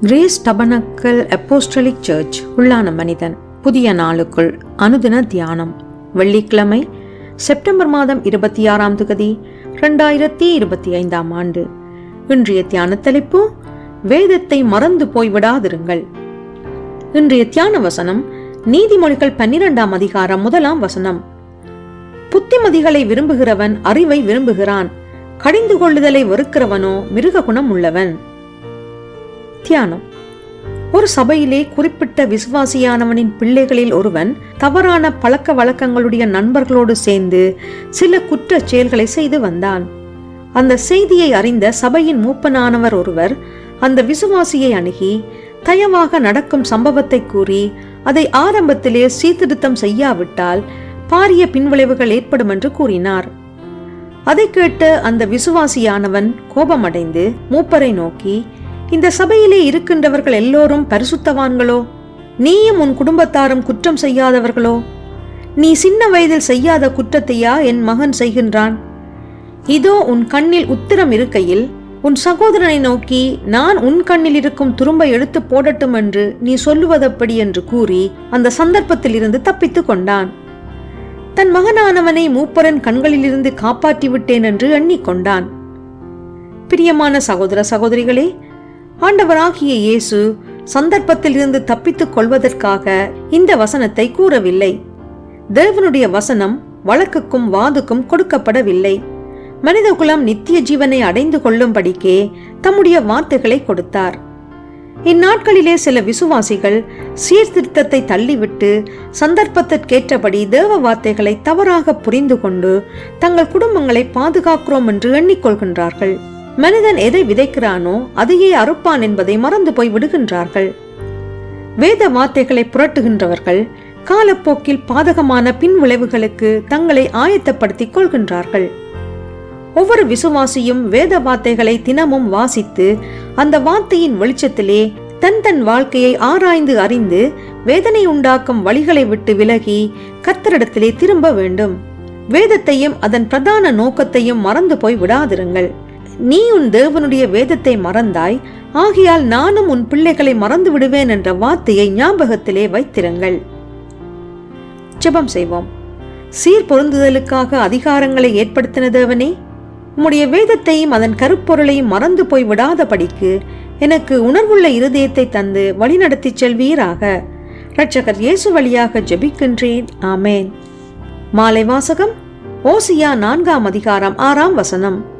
Grace tabernacle apostolic search உள்ளான மனிதன். புதிய நாளுக்குள் அனுதின தியானம். வெள்ளிக்கிழமை செப்டம்பர் மாதம் இருபத்தி ஆறாம் தகுதி ரெண்டாயிரத்தி இருபத்தி ஐந்தாம் ஆண்டு. இன்றைய தியான தலைப்பு வேதத்தை மறந்து போய் விடாதிருங்கள் இன்றைய தியான வசனம் நீதிமொழிகள் பன்னிரெண்டாம் அதிகாரம் முதலாம் வசனம். புத்திமதிகளை விரும்புகிறவன் அறிவை விரும்புகிறான். கடிந்து கொள்ளுதலை வெறுக்கிறவனோ மிருக குணம் உள்ளவன். தியானம். ஒரு சபையிலே குறிப்பிட்ட விசுவாசியானவனின் பிள்ளைகளில் ஒருவன் தவறான பழக்க வழக்கங்களுடைய நண்பர்களோடு சேர்ந்து சில குற்றச் செயல்களை செய்து வந்தான். அந்த செய்தியை அறிந்த சபையின் மூப்பனானவர் ஒருவர் அந்த விசுவாசியை அணுகி தயவாக நடக்கும் சம்பவத்தை கூறி அதை ஆரம்பத்திலே சீர்திருத்தம் செய்யாவிட்டால் பாரிய பின்விளைவுகள் ஏற்படும் என்று கூறினார். அதை கேட்ட அந்த விசுவாசியானவன் கோபமடைந்து மூப்பரை நோக்கி இந்த சபையிலே இருக்கின்றவர்கள் எல்லோரும் பரிசுத்தவான்களோ? நீயும் உன் குடும்பத்தாரும் குற்றம் செய்யாதவர்களோ? நீ சின்ன வயதில் செய்யாத குற்றத்தையா என் மகன் செய்கின்றான்? இதோ உன் கண்ணில் உத்திரம் இருக்கையில் உன் சகோதரனை நோக்கி நான் உன் கண்ணில் இருக்கும் துரும்பை எடுத்து போடட்டும் என்று நீ சொல்லுவதப்படி என்று கூறி அந்த சந்தர்ப்பத்தில் இருந்து தப்பித்துக் கொண்டான். தன் மகனானவனை மூப்பரன் கண்களிலிருந்து காப்பாற்றி விட்டேன் என்று எண்ணிக்கொண்டான் பிரியமான சகோதர சகோதரிகளே ஆண்டவராகிய இயேசு சந்தர்ப்பத்தில் இருந்து தப்பித்துக் கொள்வதற்காக இந்த வசனத்தை கூறவில்லை. தேவனுடைய வசனம் வழக்குக்கும் வாதுக்கும் கொடுக்கப்படவில்லை. மனிதகுலம் நித்திய ஜீவனை அடைந்து கொள்ளும்படிக்கே தம்முடைய வார்த்தைகளை கொடுத்தார். இந்நாட்களிலே சில விசுவாசிகள் சீர்திருத்தத்தை தள்ளிவிட்டு சந்தர்ப்பத்திற்கேற்றபடி தேவ வார்த்தைகளை தவறாக புரிந்து கொண்டு தங்கள் குடும்பங்களை பாதுகாக்கிறோம் என்று எண்ணிக்கொள்கின்றார்கள். மனிதன் எதை விதைக்கிறானோ அதையே அறுப்பான் என்பதை மறந்து போய் விடுகின்றார்கள். வேத வார்த்தைகளை புரட்டுகின்றவர்கள் காலப்போக்கில் பாதகமான பின் விளைவுகளுக்கு தங்களை ஆயத்தப்படுத்திக் கொள்கின்றார்கள். ஒவ்வொரு விசுவாசியும் வேத வார்த்தைகளை தினமும் வாசித்து அந்த வார்த்தையின் வெளிச்சத்திலே தன் தன் வாழ்க்கையை ஆராய்ந்து அறிந்து வேதனை உண்டாக்கும் வழிகளை விட்டு விலகி கத்தரிடத்திலே திரும்ப வேண்டும். வேதத்தையும் அதன் பிரதான நோக்கத்தையும் மறந்து போய் விடாதிருங்கள். நீ உன் தேவனுடைய வேதத்தை மறந்தாய் ஆகையால் நானும் உன் பிள்ளைகளை மறந்து விடுவேன் என்ற வார்த்தையை ஞாபகத்திலே வைத்திருங்கள். ஜெபம் செய்வோம். சீர் பொருந்துதலுக்காக அதிகாரங்களை ஏற்படுத்தின தேவனே உம்முடைய வேதத்தையும் அதன் கருப்பொருளையும் மறந்து போய் விடாதபடிக்கு எனக்கு உணர்வுள்ள இருதயத்தை தந்து வழிநடத்திச் செல்வீராக. இரட்சகர் இயேசு வழியாக ஜெபிக்கின்றேன். ஆமேன். மாலை வாசகம் ஓசியா நான்காம் அதிகாரம் ஆறாம் வசனம்.